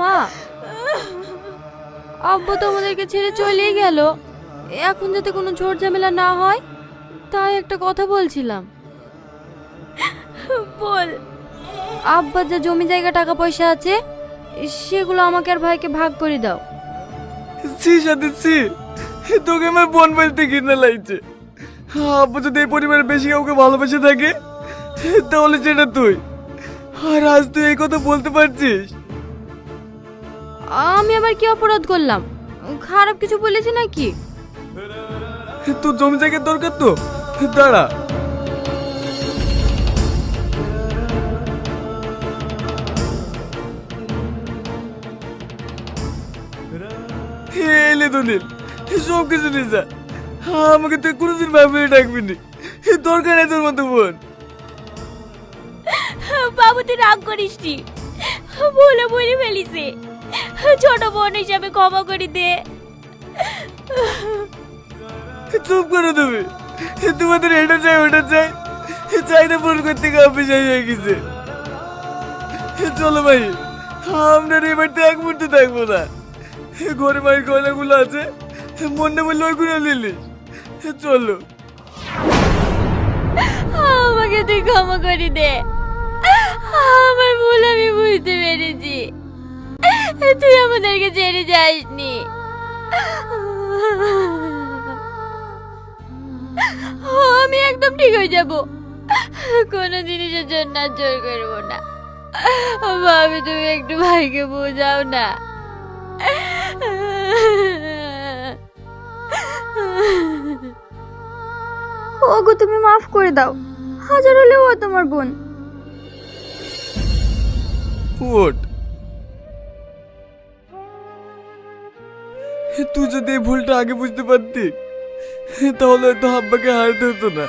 মা। আব্বু তো আমাদেরকে ছেড়ে চলেই গেল। এখন যাতে কোনো ঝোড় ঝামেলা না হয় তাই একটা কথা বলছিলাম। বল। আব্বার যে জমি জায়গা টাকা পয়সা আছে সেগুলো আমাকে আর ভাইকে ভাগ করে দাও। সি সাথে সি তোকে আমার বোন বলতে কিনা লাগছে। আব্বু যদি এই পরিবারে বেশি কাউকে ভালোবেসে থাকে তাহলে সেটা তুই। আর আজ তুই এই কথা বলতে পারছিস? আমি আবার কি অপরাধ করলাম? খারাপ কিছু বলেছি নাকি? তোর জমি জায়গার দরকার তো। দাঁড়া। এলে দলিল সব কিছু নিয়ে যা। আমাকে তুই কোনোদিন ভাবিয়ে ডাকবি নি। দরকার নেই তোর মতো বোন। বাবু তুই রাগ করিস বলে বলে ফেলিছে। ছোট বোন হিসাবে ক্ষমা করে দে। চুপ করে দেবে তোমাদের এটা চাই ওটা চাই। চাইতে পূরণ করতে কাপে চাই হয়ে গেছে। চলো ভাই আমরা এবার তো এক মুহূর্তে থাকব না। ঘরে মায়ের গয়নাগুলো আছে মনে বললে ওইগুলো নিলিস চলো। আমাকে তুই ক্ষমা করে দে। আমার ছেড়ে যাসনি আমি একদম ঠিক হয়ে যাব। কোনো জিনিসের জন্য আর জোর করব না। ভাবি তুমি একটু ভাইকে বোঝাও না। ওগো তুমি মাফ করে দাও। হাজার হলেও ও তোমার বোন। ওট তুই যদি এই ভুলটা আগে বুঝতে পারতি তাহলে হয়তো আব্বাকে হারতে হতো না।